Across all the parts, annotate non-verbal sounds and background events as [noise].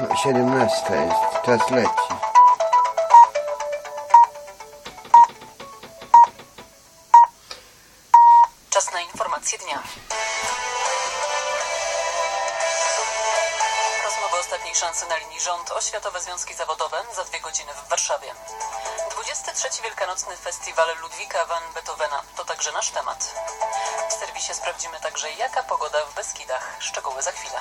No, 17 jest, czas leci. Czas na informacje dnia. Rozmowa ostatniej szansy na linii rząd o Światowe Związki Zawodowe za dwie godziny w Warszawie. 23. Wielkanocny Festiwal Ludwika van Beethovena to także nasz temat. W serwisie sprawdzimy także jaka pogoda w Beskidach. Szczegóły za chwilę.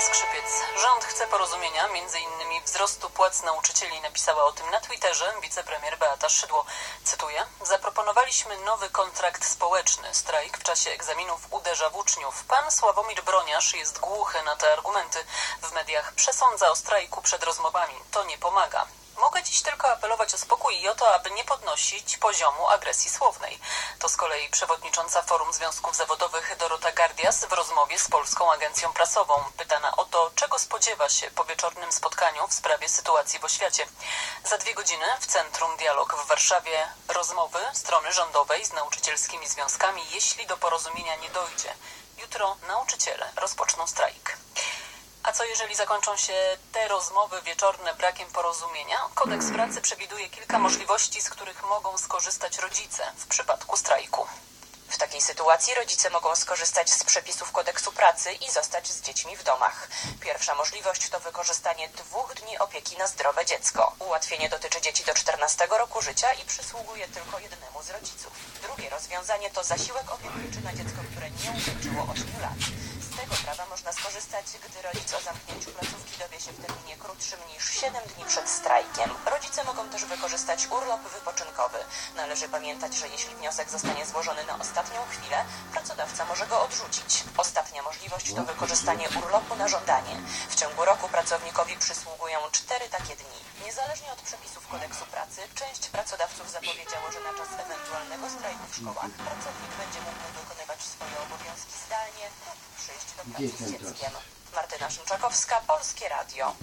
Skrzypiec. Rząd chce porozumienia, innymi wzrostu płac nauczycieli. Napisała o tym na Twitterze wicepremier Beata Szydło. Cytuję. Zaproponowaliśmy nowy kontrakt społeczny. Strajk w czasie egzaminów uderza w uczniów. Pan Sławomir Broniarz jest głuchy na te argumenty. W mediach przesądza o strajku przed rozmowami. To nie pomaga. Mogę dziś tylko apelować o spokój i o to, aby nie podnosić poziomu agresji słownej. To z kolei przewodnicząca Forum Związków Zawodowych Dorota Gardias w rozmowie z Polską Agencją Prasową. Pytana o to, czego spodziewa się po wieczornym spotkaniu w sprawie sytuacji w oświacie. Za dwie godziny w Centrum Dialog w Warszawie rozmowy strony rządowej z nauczycielskimi związkami, jeśli do porozumienia nie dojdzie. Jutro nauczyciele rozpoczną strajk. A co jeżeli zakończą się te rozmowy wieczorne brakiem porozumienia? Kodeks pracy przewiduje kilka możliwości, z których mogą skorzystać rodzice w przypadku strajku. W takiej sytuacji rodzice mogą skorzystać z przepisów kodeksu pracy i zostać z dziećmi w domach. Pierwsza możliwość to wykorzystanie dwóch dni opieki na zdrowe dziecko. Ułatwienie dotyczy dzieci do 14 roku życia i przysługuje tylko jednemu z rodziców. Drugie rozwiązanie to zasiłek opiekuńczy na dziecko, które nie ukończyło 8 lat. Tego prawa można skorzystać, gdy rodzic o zamknięciu placówki dowie się w terminie krótszym niż 7 dni przed strajkiem. Rodzice mogą też wykorzystać urlop wypoczynkowy. Należy pamiętać, że jeśli wniosek zostanie złożony na ostatnią chwilę, pracodawca może go odrzucić. Ostatnia możliwość to wykorzystanie urlopu na żądanie. W ciągu roku pracownikowi przysługują cztery takie dni. Niezależnie od przepisów kodeksu pracy, część pracodawców zapowiedziało, że na czas ewentualnego strajku w szkołach pracownik będzie mógł wykonywać swoje obowiązki zdalnie lub przyjść Gdzie z ten dzieckiem. Martyna Szymczakowska, Polskie Radio.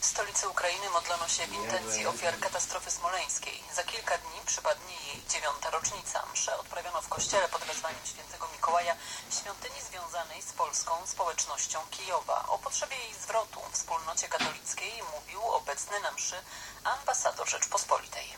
W stolicy Ukrainy modlono się w intencji ofiar katastrofy smoleńskiej. Za kilka dni przypadnie jej dziewiąta rocznica. Msze odprawiono w kościele pod wezwaniem świętego Mikołaja, świątyni związanej z polską społecznością Kijowa. O potrzebie jej zwrotu w wspólnocie katolickiej mówił obecny na mszy ambasador Rzeczpospolitej.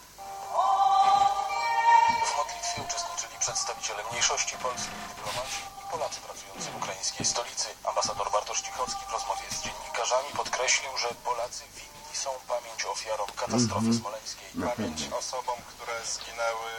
W modlitwie uczestniczyli przedstawiciele mniejszości polskiej, dyplomaci i Polacy pracujący w ukraińskiej stolicy. Ambasador Bartosz Cichocki w rozmowie z dziennikarzami podkreślił, że Polacy winni są pamięć ofiarom katastrofy smoleńskiej. pamięć osobom, które zginęły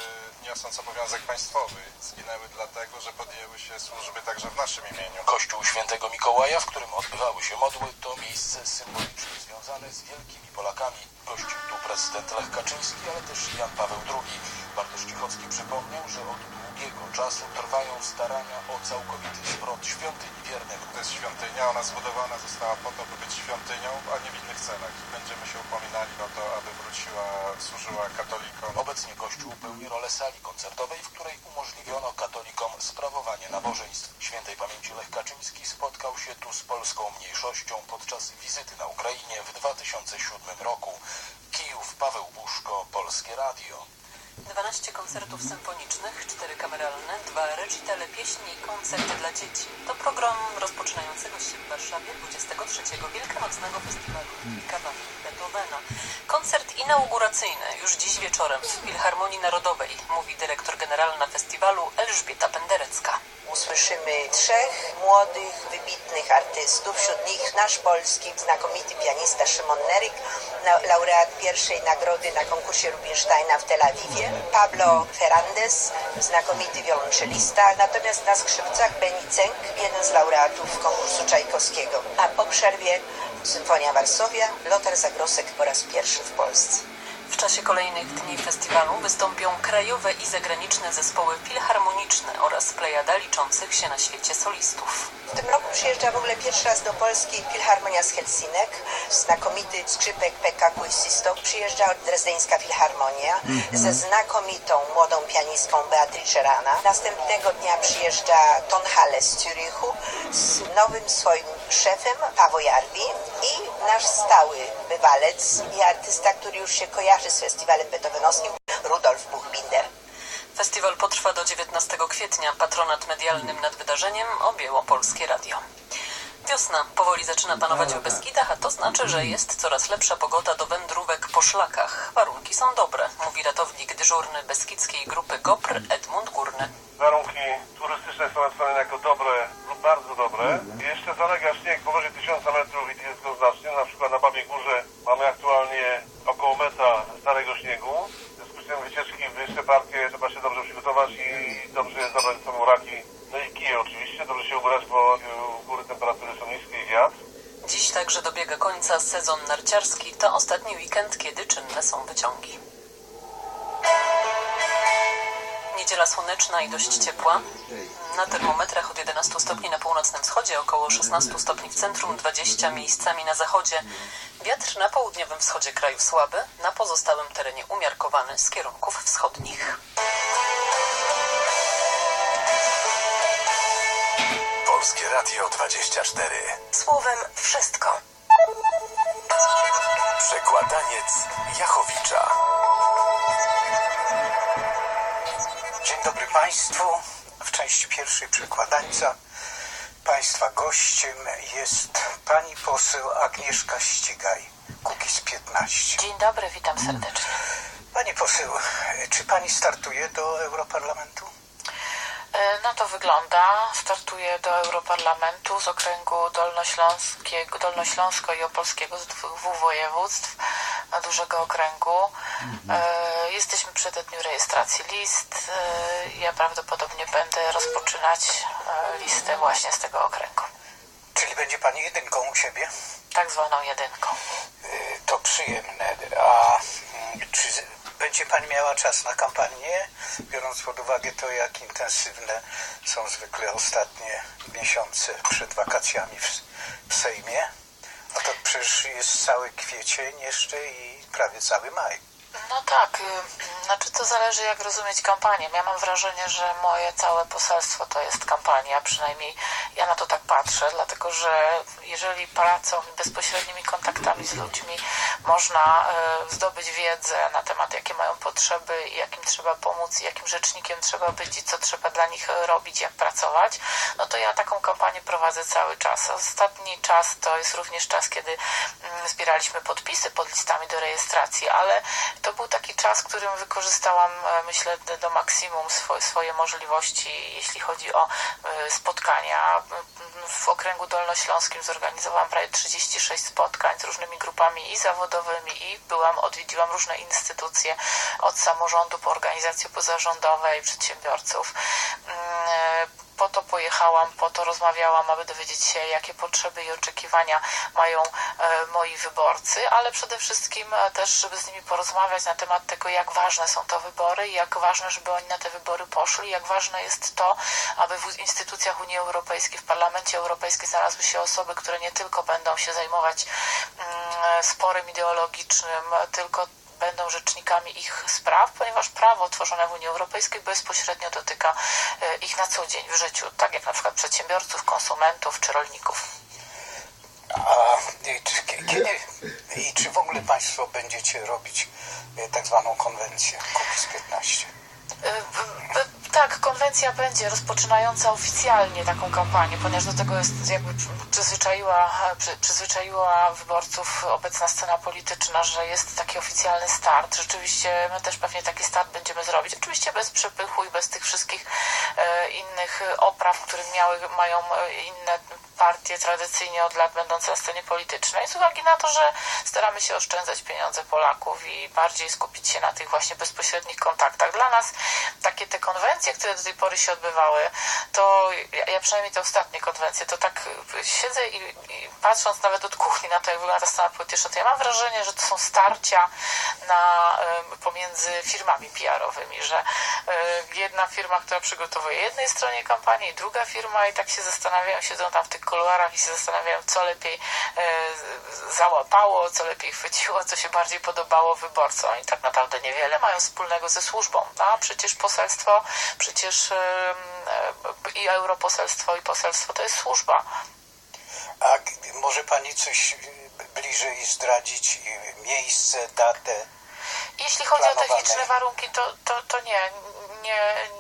niosąc obowiązek państwowy. Zginęły dlatego, że podjęły się służby także w naszym imieniu. Kościół Świętego Mikołaja, w którym odbywały się modły, to miejsce symbolicznie związane z wielkimi Polakami. Gościł tu prezydent Lech Kaczyński, ale też Jan Paweł II. Bartosz Cichocki przypomniał, że od długiego czasu trwają starania o całkowity zwrot świątyni wiernym. To jest świątynia, ona zbudowana została po to, by być świątynią, a nie w innych celach. Będziemy się upominali o to, aby wróciła, służyła katolikom. Obecnie Kościół pełni rolę sali koncertowej, w której umożliwiono katolikom sprawowanie nabożeństw. Świętej pamięci Lech Kaczyński spotkał się tu z polską mniejszością podczas wizyty na Ukrainie w 2007 roku. Kijów, Paweł Buszko, Polskie Radio. 12 koncertów symfonicznych, 4 kameralne, 2 recitale pieśni i koncerty dla dzieci. To program rozpoczynającego się w Warszawie 23. Wielkanocnego Festiwalu Kawa Beethovena. Koncert inauguracyjny już dziś wieczorem w Filharmonii Narodowej, mówi dyrektor generalna festiwalu Elżbieta Penderecka. Usłyszymy trzech młodych, wybitnych artystów, wśród nich nasz polski, znakomity pianista Szymon Neryk, laureat pierwszej nagrody na konkursie Rubinsteina w Tel Awiwie, Pablo Ferrandes, znakomity wiolonczelista, natomiast na skrzypcach Beni Cenk, jeden z laureatów konkursu Czajkowskiego. A po przerwie Symfonia Warszawia, Lothar Zagrosek po raz pierwszy w Polsce. W czasie kolejnych dni festiwalu wystąpią krajowe i zagraniczne zespoły filharmoniczne oraz plejada liczących się na świecie solistów. W tym roku przyjeżdża w ogóle pierwszy raz do Polski Filharmonia z Helsinek. Znakomity skrzypek Pekka Kuisisto. Przyjeżdża Drezdeńska Filharmonia ze znakomitą młodą pianistką Beatrice Rana. Następnego dnia przyjeżdża Tonhalle z Zürichu z nowym swoim szefem Pawo Jarbi i nasz stały bywalec i artysta, który już się kojarzy z festiwalem beethovenowskim, Rudolf Buchbinder. Festiwal potrwa do 19 kwietnia. Patronat medialnym nad wydarzeniem objęło Polskie Radio. Wiosna powoli zaczyna panować w Beskidach, a to znaczy, że jest coraz lepsza pogoda do wędrówek po szlakach. Warunki są dobre, mówi ratownik dyżurny Beskidzkiej Grupy GOPR Edmund Górny. Warunki turystyczne są oceniane jako dobre bardzo dobre. Jeszcze zalega śnieg powyżej 1000 metrów i jest go znacznie. Na przykład na Babie Górze mamy aktualnie około metra starego śniegu. W związku z tym wycieczki w wyższe parkie trzeba się dobrze przygotować i dobrze zabrać sobą raki. No i kije oczywiście, dobrze się ubrać, bo u góry temperatury są niskie i wiatr. Dziś także dobiega końca sezon narciarski. To ostatni weekend, kiedy czynne są wyciągi. Niedziela słoneczna i dość ciepła. Na termometrach od 11 stopni na północnym wschodzie, około 16 stopni w centrum, 20 miejscami na zachodzie. Wiatr na południowym wschodzie kraju słaby, na pozostałym terenie umiarkowany z kierunków wschodnich. Polskie Radio 24. Słowem wszystko. Przekładaniec Jachowicza. Dzień dobry Państwu. W części pierwszej przekładańca Państwa gościem jest pani poseł Agnieszka Ścigaj, Kukiz 15. Dzień dobry, witam serdecznie. Pani poseł, czy pani startuje do Europarlamentu? E, Na to wygląda. Startuję do Europarlamentu z okręgu dolnośląskiego, dolnośląsko i opolskiego, z dwóch województw, na dużego okręgu. E, jesteśmy przed dniu rejestracji list. E, ja prawdopodobnie będę rozpoczynać e, listę właśnie z tego okręgu. Czyli będzie pani jedynką u siebie? Tak zwaną jedynką. Y, To przyjemne. A mm, czy będzie pani miała czas na kampanię, biorąc pod uwagę to, jak intensywne są zwykle ostatnie miesiące przed wakacjami w Sejmie? A to przecież jest cały kwiecień jeszcze i prawie cały maj. No tak, y, znaczy to zależy jak rozumieć kampanię. Ja mam wrażenie, że moje całe poselstwo to jest kampania, przynajmniej ja na to tak patrzę, dlatego że jeżeli pracą i bezpośrednimi kontaktami z ludźmi można y, zdobyć wiedzę na temat, jakie mają potrzeby jakim trzeba pomóc, jakim rzecznikiem trzeba być i co trzeba dla nich robić, jak pracować, no to ja taką kampanię prowadzę cały czas. Ostatni czas to jest również czas, kiedy mm, zbieraliśmy podpisy pod listami do rejestracji, ale to był taki czas, którym wykorzystałam, e, myślę, do- maksimum swo- swoje możliwości, jeśli chodzi o e, spotkania. W okręgu dolnośląskim zorganizowałam prawie 36 spotkań z różnymi grupami i zawodowymi i byłam, odwiedziłam różne instytucje od samorządu po organizacje pozarządowe i przedsiębiorców. Mm, po to pojechałam, po to rozmawiałam, aby dowiedzieć się, jakie potrzeby i oczekiwania mają e, moi wyborcy, ale przede wszystkim e, też, żeby z nimi porozmawiać na temat tego, jak ważne są to wybory jak ważne, żeby oni na te wybory poszli, jak ważne jest to, aby w instytucjach Unii Europejskiej, w Parlamencie Europejskim znalazły się osoby, które nie tylko będą się zajmować mm, sporem ideologicznym, tylko będą rzecznikami ich spraw, ponieważ prawo tworzone w Unii Europejskiej bezpośrednio dotyka e, ich na co dzień w życiu, tak jak na przykład przedsiębiorców, konsumentów czy rolników. A czy, kie- kiedy i czy w ogóle Państwo będziecie robić y, tak zwaną konwencję Kukiz 15? Tak, konwencja będzie rozpoczynająca oficjalnie taką kampanię, ponieważ do tego jest jakby przyzwyczaiła, przy, przyzwyczaiła wyborców obecna scena polityczna, że jest taki oficjalny start. Rzeczywiście my też pewnie taki start będziemy zrobić. Oczywiście bez przepychu i bez tych wszystkich e, innych opraw, które miały, mają e, inne partie tradycyjnie od lat będące na scenie politycznej, z uwagi na to, że staramy się oszczędzać pieniądze Polaków i bardziej skupić się na tych właśnie bezpośrednich kontaktach. Dla nas takie te konwencje, które do tej pory się odbywały, to ja, przynajmniej te ostatnie konwencje, to tak siedzę i, i patrząc nawet od kuchni na to, jak wygląda ta scena polityczna, to ja mam wrażenie, że to są starcia na, pomiędzy firmami PR-owymi, że jedna firma, która przygotowuje jednej stronie kampanii, druga firma i tak się zastanawiają, siedzą tam w tych kuluarach i się zastanawiają, co lepiej e, załapało, co lepiej chwyciło, co się bardziej podobało wyborcom. I tak naprawdę niewiele mają wspólnego ze służbą. A przecież poselstwo, przecież e, e, i europoselstwo, i poselstwo to jest służba. A może Pani coś y, bliżej zdradzić, y, miejsce, datę? Jeśli chodzi o techniczne warunki, to, to, to nie.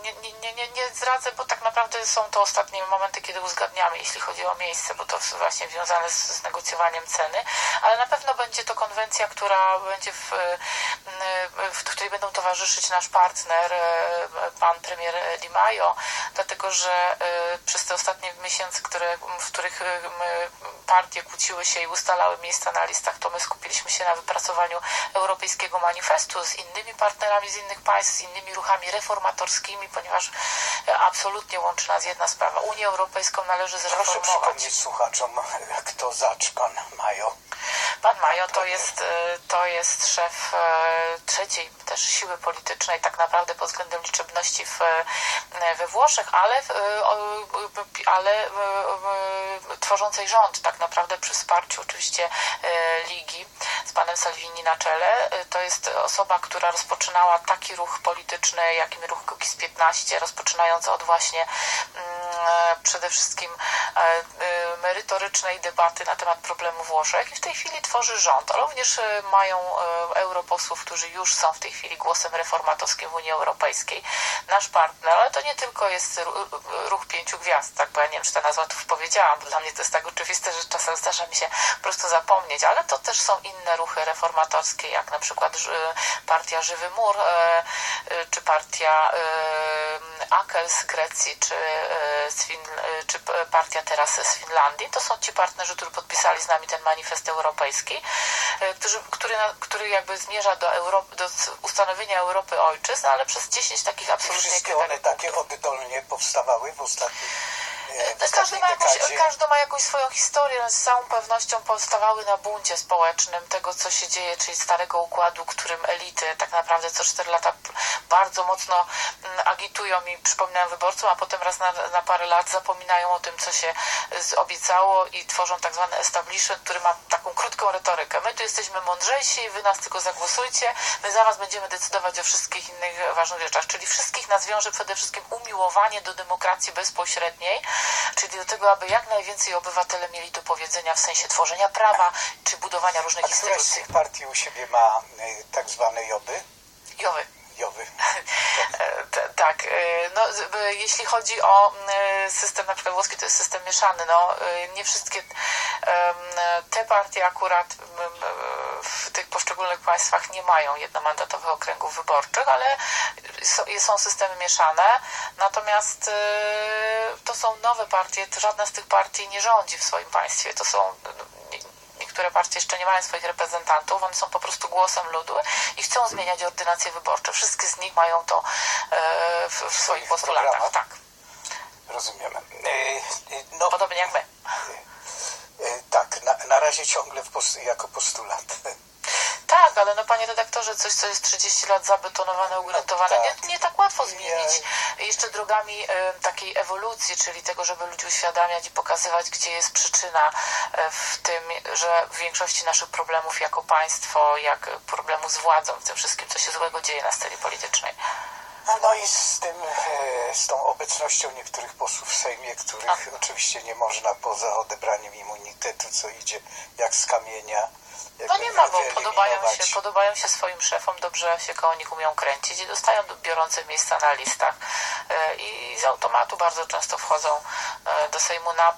Nie, nie, nie, nie, nie, zdradzę, bo tak naprawdę są to ostatnie momenty, kiedy uzgadniamy, jeśli chodzi o miejsce, bo to właśnie związane z, z negocjowaniem ceny, ale na pewno będzie to konwencja, która będzie w której będą towarzyszyć nasz partner, e, pan premier Di Maio, dlatego że e, przez te ostatnie miesiące, które, w których e, partie kłóciły się i ustalały miejsca na listach, to my skupiliśmy się na wypracowaniu europejskiego manifestu z innymi partnerami z innych państw, z innymi ruchami reformatorskimi, ponieważ absolutnie łączy nas jedna sprawa. Unię Europejską należy Proszę zreformować. przypomnieć słuchaczom, kto zacz pan Majo. Pan Majo to jest, e, to jest szef e, trzeciej też siły politycznej, tak naprawdę pod względem liczebności w, e, we Włoszech, ale, ale tworzącej rząd tak naprawdę przy wsparciu oczywiście Ligi z panem Salvini na czele. To jest osoba, która rozpoczynała taki ruch polityczny, jakim ruch Kukiz 15, rozpoczynając od właśnie mm, przede wszystkim merytorycznej debaty na temat problemu Włoszech i w tej chwili tworzy rząd. Również e, mają e, europosłów, którzy już są w tej chwili głosem reformatorskim w Unii Europejskiej. Nasz partner, ale to nie tylko jest ru- ruch pięciu gwiazd, tak, bo ja nie wiem, czy ta nazwa tu powiedziałam, bo dla mnie to jest tak oczywiste, że czasem zdarza mi się po prostu zapomnieć, ale to też są inne ruchy reformatorskie, jak na przykład partia Żywy Mur, e, e, czy partia e, Akel z Grecji, czy, e, z Fin, e, czy partia teraz z Finlandii. To są ci partnerzy, którzy podpisali z nami ten manifest europejski, e, którzy, który, na- który jakby zmierza do, Europy, do ustanowienia Europy ojczyzn, ale przez 10 takich I absolutnie wszystkie one takie oddolnie powstawały w ostatnim e, każdy ostatniej ma, jakąś, każdy ma jakąś swoją historię, ale z całą pewnością powstawały na buncie społecznym tego, co się dzieje, czyli starego układu, którym elity tak naprawdę co 4 lata bardzo mocno mm, agitują i przypominają wyborcom, a potem raz na, na parę lat zapominają o tym, co się z- obiecało i tworzą tak zwany establishment, który ma taką krótką retorykę. My tu jesteśmy mądrzejsi, wy nas tylko zagłosujcie, my za was będziemy decydować o wszystkich innych ważnych rzeczach, czyli wszystkich nas wiąże przede wszystkim umiłowanie do demokracji bezpośredniej, czyli do tego, aby jak najwięcej obywatele mieli do powiedzenia w sensie tworzenia prawa, czy budowania różnych A któraś z instytucji. tych partii u siebie ma e, tak zwane joby? Jowy. Jowy. [laughs] E, Tak, e, no, z- jeśli chodzi o system na przykład włoski, to jest system mieszany, no, nie wszystkie te partie akurat w tych poszczególnych państwach nie mają jednomandatowych okręgów wyborczych, ale są, systemy mieszane, natomiast to są nowe partie, żadna z tych partii nie rządzi w swoim państwie, to są nie- niektóre partie jeszcze nie mają swoich reprezentantów, one są po prostu głosem ludu i chcą zmieniać ordynacje wyborcze. Wszystkie z nich mają to e, w, w swoich postulatach. Tak, Rozumiem. E, e, No, podobnie jak my. tak, na, na razie ciągle post, jako postulat. Tak, ale no panie redaktorze, coś co jest 30 lat zabetonowane, ugruntowane, tak. nie, nie tak łatwo zmienić. Jeszcze drogami takiej ewolucji, czyli tego, żeby ludzi uświadamiać i pokazywać, gdzie jest przyczyna e, w tym, że w większości naszych problemów jako państwo, jak problemu z władzą, w tym wszystkim, co się złego dzieje na scenie politycznej. A No i z tym, e, z tą obecnością niektórych posłów w Sejmie, których oczywiście nie można poza odebraniem immunitetu, co idzie jak z kamienia. No nie ma, bo podobają się, podobają się swoim szefom, dobrze się koło nich umią kręcić i dostają biorące miejsca na listach E, i z automatu bardzo często wchodzą e, do Sejmu na,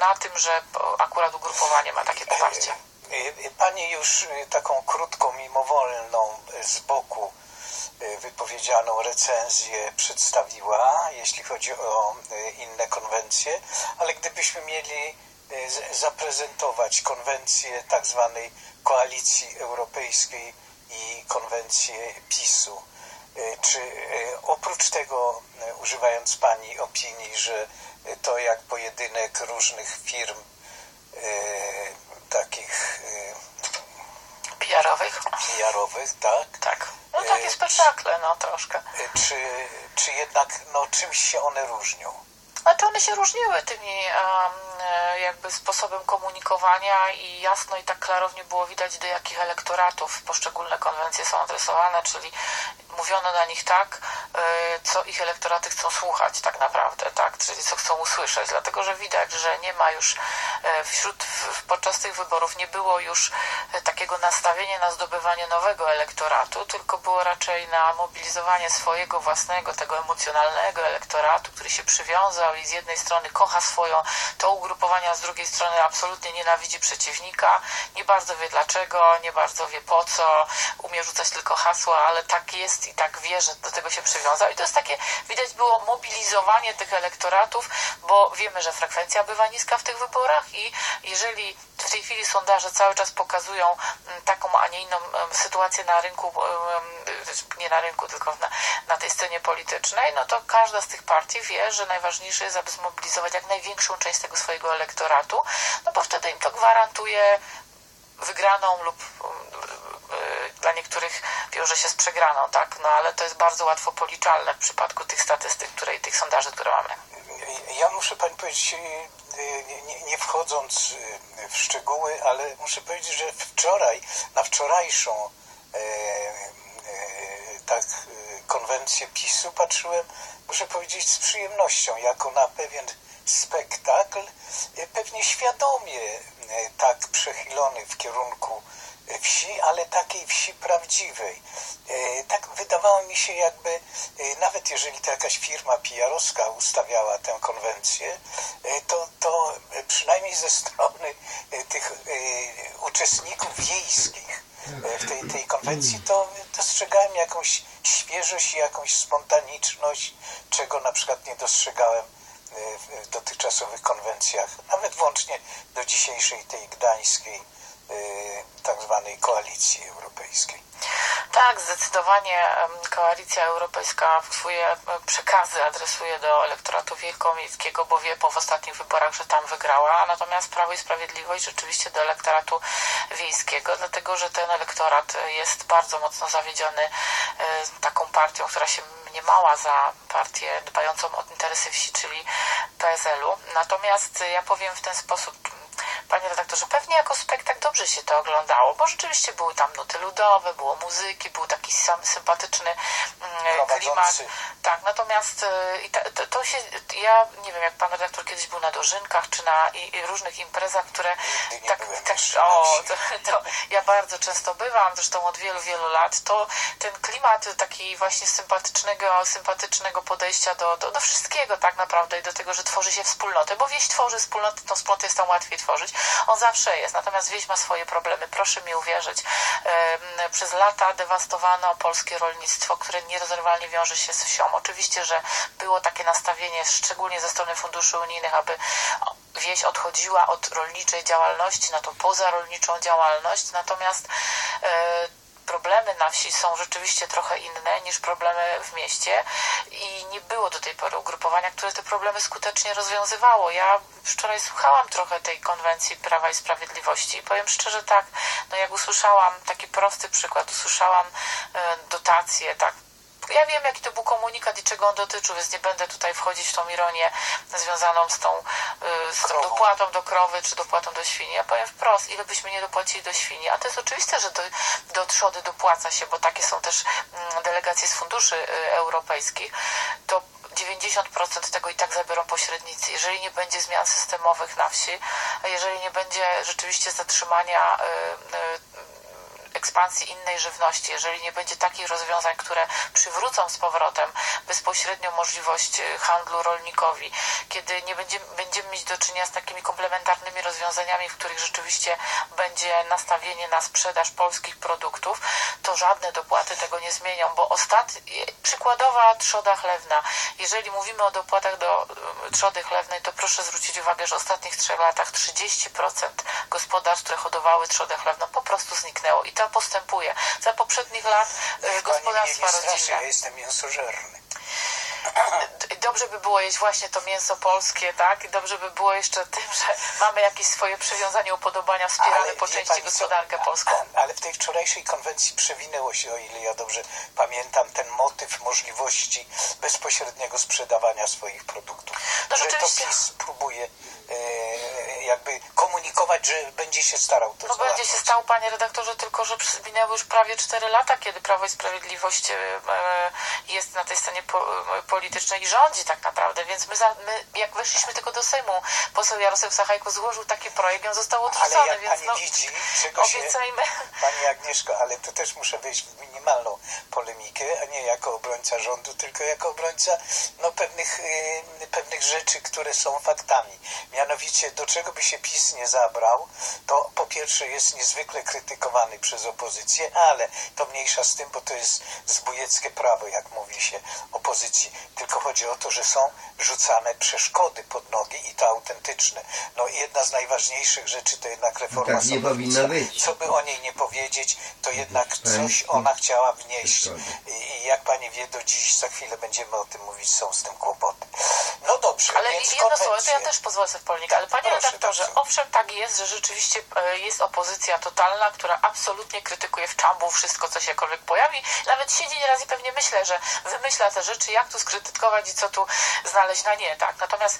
na tym, że akurat ugrupowanie ma takie poparcie. E, Pani już taką krótką, mimowolną, z boku wypowiedzianą recenzję przedstawiła, jeśli chodzi o inne konwencje, ale gdybyśmy mieli zaprezentować konwencję tak zwanej koalicji europejskiej i konwencję PiSu, e, czy e, oprócz tego, e, używając Pani opinii, że e, to jak pojedynek różnych firm e, takich PR-owych? e, PR-owych, tak? Tak. No takie E, spektakle, no troszkę. E, Czy, czy jednak no, czymś się one różnią? Znaczy one się różniły tymi e, jakby sposobem komunikowania i jasno i tak klarownie było widać, do jakich elektoratów poszczególne konwencje są adresowane, czyli mówiono na nich tak, e, co ich elektoraty chcą słuchać tak naprawdę, tak, czyli co chcą usłyszeć, dlatego że widać, że nie ma już wśród w, podczas tych wyborów nie było już e, takiego nastawienia na zdobywanie nowego elektoratu, tylko było raczej na mobilizowanie swojego własnego, tego emocjonalnego elektoratu, który się przywiązał i z jednej strony kocha swoją to ugrupowanie, a z drugiej strony absolutnie nienawidzi przeciwnika, nie bardzo wie dlaczego, nie bardzo wie po co, umie rzucać tylko hasła, ale tak jest i tak wie, że do tego się przywiązał. I to jest takie, widać było mobilizowanie tych elektoratów, bo wiemy, że frekwencja bywa niska w tych wyborach i jeżeli w tej chwili sondaże cały czas pokazują mm, taką, a nie inną em, sytuację na rynku, em, nie na rynku, tylko na, na tej scenie politycznej, no to każda z tych partii wie, że najważniejsze jest, aby zmobilizować jak największą część tego swojego elektoratu, no bo wtedy im to gwarantuje wygraną lub dla niektórych wiąże się z przegraną, tak? No ale to jest bardzo łatwo policzalne w przypadku tych statystyk, które i tych sondaży, które mamy. Ja muszę pani powiedzieć, nie, nie- nie wchodząc y, w szczegóły, ale muszę powiedzieć, że wczoraj, na wczorajszą e, e, tak e, konwencję PiSu patrzyłem, muszę powiedzieć, z przyjemnością, jako na pewien spektakl, pewnie świadomie tak przechylony w kierunku wsi, ale takiej wsi prawdziwej. E, Tak wydawało mi się jakby, e, nawet jeżeli to jakaś firma PR-owska ustawiała tę konwencję, e, to, to przynajmniej ze strony tych uczestników wiejskich w tej, tej konwencji, to dostrzegałem jakąś świeżość i jakąś spontaniczność, czego na przykład nie dostrzegałem w dotychczasowych konwencjach, nawet włącznie do dzisiejszej tej gdańskiej tak zwanej koalicji europejskiej. Tak, zdecydowanie Koalicja Europejska swoje przekazy adresuje do elektoratu wielkomiejskiego, bo wie po ostatnich wyborach, że tam wygrała, natomiast Prawo i Sprawiedliwość rzeczywiście do elektoratu wiejskiego, dlatego że ten elektorat jest bardzo mocno zawiedziony e, taką partią, która się mniemała za partię dbającą o interesy wsi, czyli PSL-u. Natomiast ja powiem w ten sposób, Panie redaktorze, pewnie jako spektakl dobrze się to oglądało, bo rzeczywiście były tam nuty ludowe, było muzyki, był taki sam sympatyczny mm, klimat. Tak, natomiast i ta, to, to się, ja nie wiem, jak pan redaktor kiedyś był na dożynkach, czy na i, i różnych imprezach, które nie tak, tak o, to, to ja bardzo często bywam, zresztą od wielu, wielu lat, to ten klimat taki właśnie sympatycznego, sympatycznego podejścia do, do, do wszystkiego tak naprawdę i do tego, że tworzy się wspólnotę, bo wieś tworzy wspólnotę, tą wspólnotę jest tam łatwiej tworzyć. On zawsze jest, natomiast wieś ma swoje problemy, proszę mi uwierzyć. Przez lata dewastowano polskie rolnictwo, które nierozerwalnie wiąże się z wsią. Oczywiście, że było takie nastawienie, szczególnie ze strony funduszy unijnych, aby wieś odchodziła od rolniczej działalności na tą pozarolniczą działalność, natomiast e, problemy na wsi są rzeczywiście trochę inne niż problemy w mieście i nie było do tej pory ugrupowania, które te problemy skutecznie rozwiązywało. Ja wczoraj słuchałam trochę tej konwencji Prawa i Sprawiedliwości i powiem szczerze tak, no jak usłyszałam taki prosty przykład, usłyszałam e, dotacje, tak ja wiem, jaki to był komunikat i czego on dotyczył, więc nie będę tutaj wchodzić w tą ironię związaną z tą, y, z tą dopłatą do krowy czy dopłatą do świni. Ja powiem wprost, ile byśmy nie dopłacili do świni. A to jest oczywiste, że do, do trzody dopłaca się, bo takie są też mm, delegacje z funduszy y, europejskich. To 90% tego i tak zabiorą pośrednicy. Jeżeli nie będzie zmian systemowych na wsi, jeżeli nie będzie rzeczywiście zatrzymania y, y, ekspansji innej żywności, jeżeli nie będzie takich rozwiązań, które przywrócą z powrotem bezpośrednią możliwość e, handlu rolnikowi, kiedy nie będziemy, będziemy mieć do czynienia z takimi komplementarnymi rozwiązaniami, w których rzeczywiście będzie nastawienie na sprzedaż polskich produktów, to żadne dopłaty tego nie zmienią, bo ostatni, przykładowa trzoda chlewna, jeżeli mówimy o dopłatach do e, trzody chlewnej, to proszę zwrócić uwagę, że w ostatnich trzech latach 30% gospodarstw, które hodowały trzodę chlewną, po prostu zniknęło. I to postępuje. Za poprzednich lat Pani mnie gospodarstwa rodzinne. ja jestem mięsożerny. Dobrze by było jeść właśnie to mięso polskie, tak? I dobrze by było jeszcze tym, że mamy jakieś swoje przywiązanie, upodobania, wspieramy po części pani co? gospodarkę polską. [clears throat] Ale w tej wczorajszej konwencji przewinęło się, o ile ja dobrze pamiętam, ten motyw możliwości bezpośredniego sprzedawania swoich produktów. No że to. PiS próbuje e, jakby komunikować że będzie się starał to No załatwić. będzie się stał, panie redaktorze, tylko że minęły już prawie 4 lata, kiedy Prawo i Sprawiedliwość e, e, jest na tej scenie e, politycznej i rządzi tak naprawdę, więc my, za, my jak weszliśmy tylko do Sejmu, poseł Jarosław Sachajko złożył taki projekt on został Ale odrzucony, jak więc pani no, widzi, czego się... obiecajmy. Pani Agnieszko, ale to też muszę wejść w minimalną polemikę, a nie jako obrońca rządu, tylko jako obrońca no, pewnych, y, pewnych rzeczy, które są faktami. Mianowicie, do czego by się PiS nie zabrał, to po pierwsze jest niezwykle krytykowany przez opozycję, ale to mniejsza z tym, bo to jest zbójeckie prawo, jak mówi się opozycji. Tylko chodzi o to, że są rzucane przeszkody pod nogi i to autentyczne. No i jedna z najważniejszych rzeczy to jednak reforma Tak nie powinno być. Co by o niej nie powiedzieć, to jednak coś ona chciała wnieść. I i jak pani wie, do dziś, za chwilę będziemy o tym mówić, są z tym kłopoty. No dobrze, Ale więc jedno słowo, to ja też pozwolę sobie w polemikę, Tak, ale panie proszę redaktorze, owszem tak jest, że rzeczywiście e, jest opozycja totalna, która absolutnie krytykuje w czambu wszystko, co się jakkolwiek pojawi. Nawet siedzi nieraz i pewnie myślę, że wymyśla te rzeczy, jak tu skrytykować i co tu znaleźć na nie, tak. Natomiast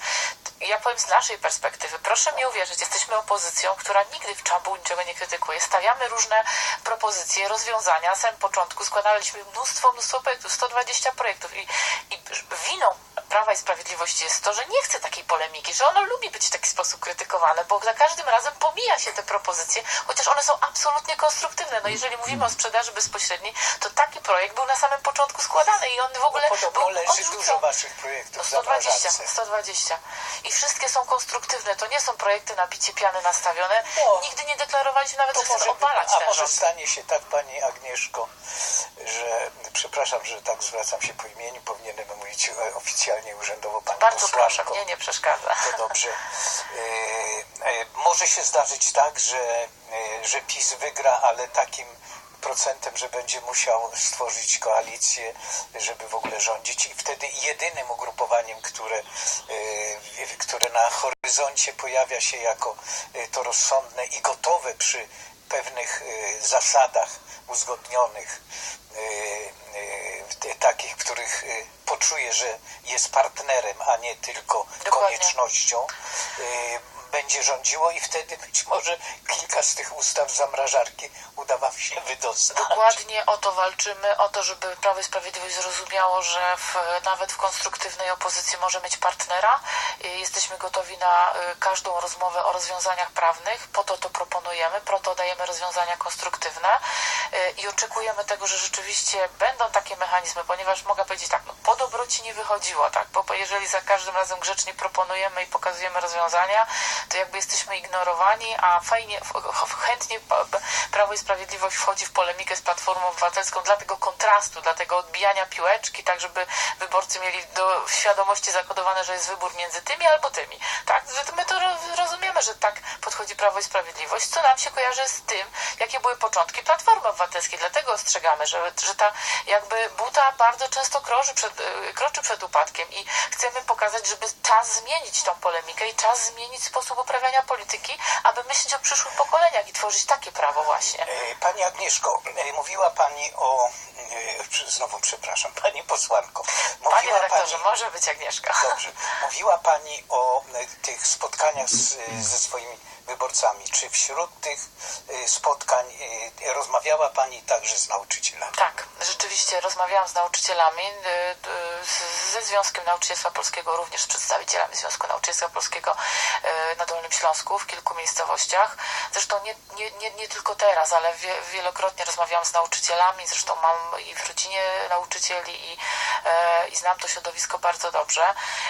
ja powiem z naszej perspektywy, proszę mi uwierzyć, jesteśmy opozycją, która nigdy w czambu niczego nie krytykuje. Stawiamy różne propozycje, rozwiązania. Samym początku składaliśmy mnóstwo, mnóstwo projektów, 120 projektów i, i winą Prawa i Sprawiedliwości jest to, że nie chce takiej polemiki, że ono lubi być w taki sposób krytykowane, bo za każdym razem pomija się te propozycje, chociaż one są absolutnie konstruktywne. No jeżeli mówimy o sprzedaży bezpośredniej, to taki projekt był na samym początku składany i on w ogóle No był leży odrzucony. dużo waszych projektów No w 120, zamrażarce. 120. I wszystkie są konstruktywne. To nie są projekty na bicie piany nastawione. No. Nigdy nie deklarowaliśmy nawet, że chcemy obalać a ten może rząd. stanie się tak, Pani Agnieszko, że, przepraszam, że tak zwracam się po imieniu, powinienem mówić e, oficjalnie urzędowo Pani Bardzo proszę, posłanko. mnie nie przeszkadza. To dobrze. E, e, może się zdarzyć tak, że, e, że PiS wygra, ale takim procentem, że będzie musiał stworzyć koalicję, żeby w ogóle rządzić i wtedy jedynym ugrupowaniem, które, które na horyzoncie pojawia się jako to rozsądne i gotowe przy pewnych zasadach uzgodnionych, takich, których e, poczuje, że jest partnerem, a nie tylko Dokładnie. koniecznością, e, będzie rządziło i wtedy być może kilka z tych ustaw zamrażarki uda wam się wydostać. Dokładnie o to walczymy, o to, żeby Prawo i Sprawiedliwość zrozumiało, że w, nawet w konstruktywnej opozycji może mieć partnera. Y, Jesteśmy gotowi na y, każdą rozmowę o rozwiązaniach prawnych, po to to proponujemy, po to dajemy rozwiązania konstruktywne y, i oczekujemy tego, że rzeczywiście będą takie mechanizmy, ponieważ mogę powiedzieć tak, no, po dobroci nie wychodziło, tak, bo jeżeli za każdym razem grzecznie proponujemy i pokazujemy rozwiązania, to jakby jesteśmy ignorowani, a fajnie, chętnie Prawo i Sprawiedliwość wchodzi w polemikę z Platformą Obywatelską dla tego kontrastu, dla tego odbijania piłeczki, tak żeby wyborcy mieli do świadomości zakodowane, że jest wybór między tymi albo tymi. Tak, my to ro- rozumiemy, że tak podchodzi Prawo i Sprawiedliwość, co nam się kojarzy z tym, jakie były początki Platformy Obywatelskiej. Dlatego ostrzegamy, że, że ta jakby buta bardzo często kroczy przed, y, kroczy przed upadkiem i chcemy pokazać, żeby czas zmienić tą polemikę i czas zmienić sposób uprawiania polityki, aby myśleć o przyszłych pokoleniach i tworzyć takie prawo właśnie. E, Pani Agnieszko, e, mówiła Pani o, e, znowu przepraszam, [laughs] Pani posłanko, Panie mówiła redaktorze, Pani, może być Agnieszka. dobrze, mówiła Pani o e, tych spotkaniach z, e, ze swoimi wyborcami. Czy wśród tych e, spotkań e, rozmawiała Pani także z nauczycielami? Tak, rzeczywiście rozmawiałam z nauczycielami, y, y, ze Związkiem Nauczycielstwa Polskiego, również z przedstawicielami Związku Nauczycielstwa Polskiego y, na Dolnym Śląsku w kilku miejscowościach. Zresztą nie, nie, nie, nie tylko teraz, ale wie, wielokrotnie rozmawiałam z nauczycielami, zresztą mam i w rodzinie nauczycieli i, e, i znam to środowisko bardzo dobrze.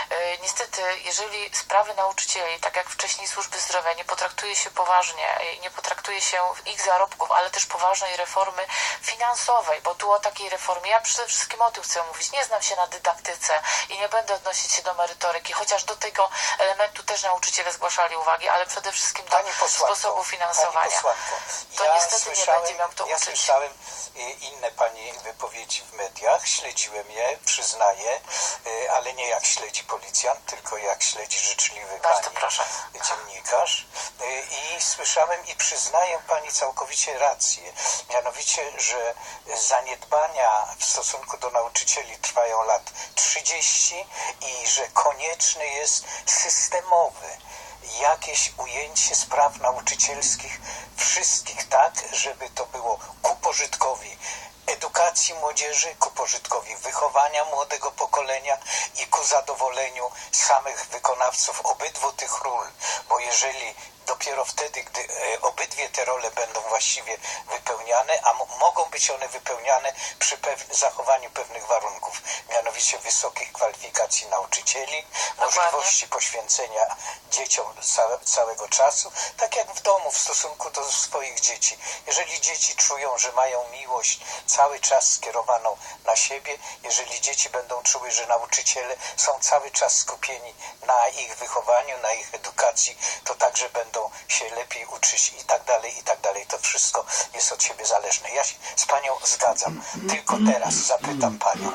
E, Niestety, jeżeli sprawy nauczycieli, tak jak wcześniej służby zdrowia, nie potraktuje się poważnie nie potraktuje się ich zarobków, ale też poważnej reformy finansowej, bo tu o takiej reformie, ja przede wszystkim o tym chcę mówić, nie znam się na dydaktyce i nie będę odnosić się do merytoryki, chociaż do tego elementu też nauczyciele zgłaszali uwagi, ale przede wszystkim do Pani posłanko, sposobu finansowania. Pani posłanko, To ja niestety nie będzie miał kto ja uczyć. słyszałem inne Pani wypowiedzi w mediach, śledziłem je, przyznaję, e, ale nie jak śledzi policjant, tylko jak śledzi życzliwy Bardzo Pani proszę. dziennikarz. E, I słyszałem i przyznaję Pani całkowicie rację, mianowicie, że zaniedbania w stosunku do nauczycieli trwają lat 30 i że konieczny jest systemowy jakieś ujęcie spraw nauczycielskich wszystkich tak, żeby to było ku pożytkowi edukacji młodzieży, ku pożytkowi wychowania młodego pokolenia i ku zadowoleniu samych wykonawców obydwu tych ról, bo jeżeli dopiero wtedy, gdy e, obydwie te role będą właściwie wypełniane, a mo- mogą być one wypełniane przy pew- zachowaniu pewnych warunków, mianowicie wysokich kwalifikacji nauczycieli, możliwości poświęcenia dzieciom całe, całego czasu, tak jak w domu w stosunku do swoich dzieci. Jeżeli dzieci czują, że mają miłość cały czas skierowaną na siebie, jeżeli dzieci będą czuły, że nauczyciele są cały czas skupieni na ich wychowaniu, na ich edukacji, to także będą się lepiej uczyć i tak dalej, i tak dalej. To wszystko jest od siebie zależne. Ja się z panią zgadzam. Tylko teraz zapytam panią.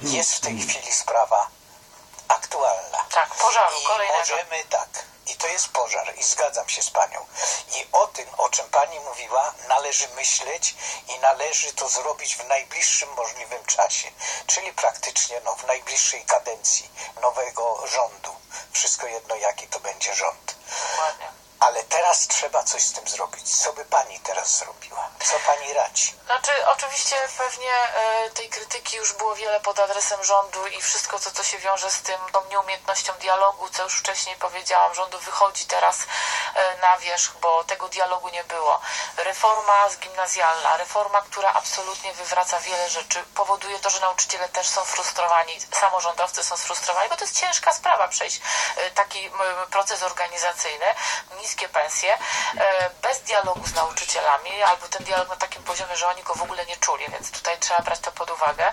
Jest w tej chwili sprawa aktualna. Tak, pożaru I kolejnego. możemy tak. I to jest pożar i zgadzam się z panią. I o tym, o czym pani mówiła, należy myśleć i należy to zrobić w najbliższym możliwym czasie. Czyli praktycznie no, w najbliższej kadencji nowego rządu. Wszystko jedno, jaki to będzie rząd. Dokładnie. Ale teraz trzeba coś z tym zrobić. Co by pani teraz zrobiła? Co pani radzi? Znaczy, oczywiście pewnie e, tej krytyki już było wiele pod adresem rządu i wszystko, co to się wiąże z tym, tą nieumiejętnością dialogu, co już wcześniej powiedziałam, rządu wychodzi teraz e, na wierzch, bo tego dialogu nie było. Reforma zgimnazjalna, reforma, która absolutnie wywraca wiele rzeczy, powoduje to, że nauczyciele też są frustrowani, samorządowcy są sfrustrowani, bo to jest ciężka sprawa przejść e, taki proces organizacyjny, niskie pensje, e, bez dialogu z nauczycielami, albo ten dialog na takim poziomie, że oni go w ogóle nie czuli, więc tutaj trzeba brać to pod uwagę.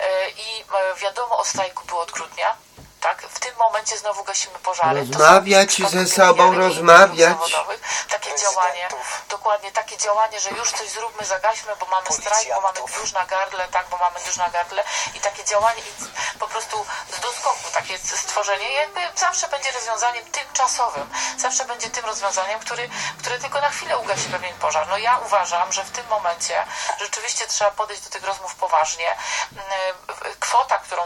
E, I e, wiadomo o strajku było od grudnia. Tak, w tym momencie znowu gasimy pożary. Rozmawiać ze sobą, rozmawiać. zawodowych. Takie działanie, dokładnie takie działanie, że już coś zróbmy, zagaśmy, bo mamy strajk, bo mamy dusz na gardle, tak, bo mamy dusz na gardle i takie działanie i po prostu z doskoku takie stworzenie jakby zawsze będzie rozwiązaniem tymczasowym, zawsze będzie tym rozwiązaniem, który, które tylko na chwilę ugasi pewien pożar. No ja uważam, że w tym momencie rzeczywiście trzeba podejść do tych rozmów poważnie. Mm, Kwota, którą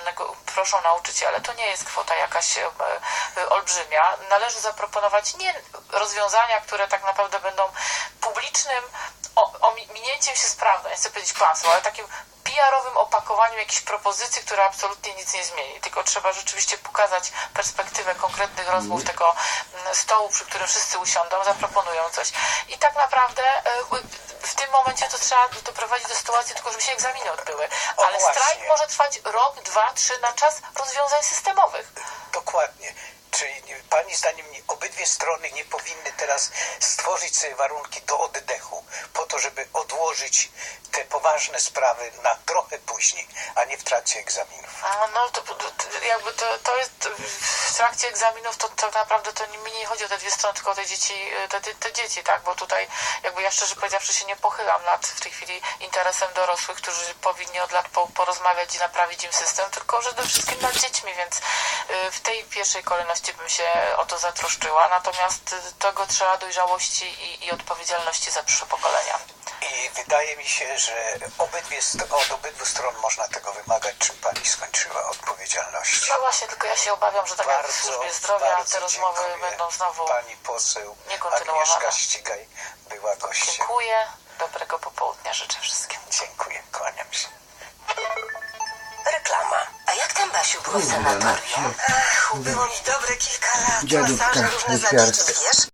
proszą nauczyciele, to nie jest kwota jakaś e, e, olbrzymia. Należy zaproponować nie rozwiązania, które tak naprawdę będą publicznym ominięciem się sprawy, nie chcę powiedzieć kłamstwo, ale takim PR-owym opakowaniu jakichś propozycji, które absolutnie nic nie zmieni. Tylko trzeba rzeczywiście pokazać perspektywę konkretnych rozmów tego mm, stołu, przy którym wszyscy usiądą, zaproponują coś. I tak naprawdę e, w tym momencie to trzeba doprowadzić do sytuacji, tylko żeby się egzaminy odbyły. Ale strajk może trwać rok, dwa, trzy na czas rozwiązań systemowych. Dokładnie. Pani zdaniem nie- obydwie strony nie powinny teraz stworzyć sobie warunki do oddechu, po to, żeby odłożyć te poważne sprawy na trochę później, a nie w trakcie egzaminów. No to, to, to jakby to, to jest w trakcie egzaminów to tak naprawdę to mi nie chodzi o te dwie strony, tylko o te dzieci, te, te, te dzieci, tak? Bo tutaj jakby ja szczerze powiedziawszy się nie pochylam nad w tej chwili interesem dorosłych, którzy powinni od lat po, porozmawiać i naprawić im system, tylko przede wszystkim nad dziećmi, więc y, w tej pierwszej kolejności bym się o to zatroszczyła. Natomiast tego trzeba dojrzałości i, i odpowiedzialności za przyszłe pokolenia. I wydaje mi się, że obydwie, od obydwu stron można tego wymagać, czym Pani skończyła odpowiedzialności. No właśnie, tylko ja się obawiam, że tak jak w służbie zdrowia te rozmowy będą znowu Pani poseł. Agnieszka Ścigaj była gościem. Dziękuję. Dobrego popołudnia życzę wszystkim. Dziękuję, kłaniam się. Reklama. A jak tam Basiu było w sanatorium? Ach, było mi dobre kilka lat. Dziadówka Masaże, różne zabiegi, wiesz?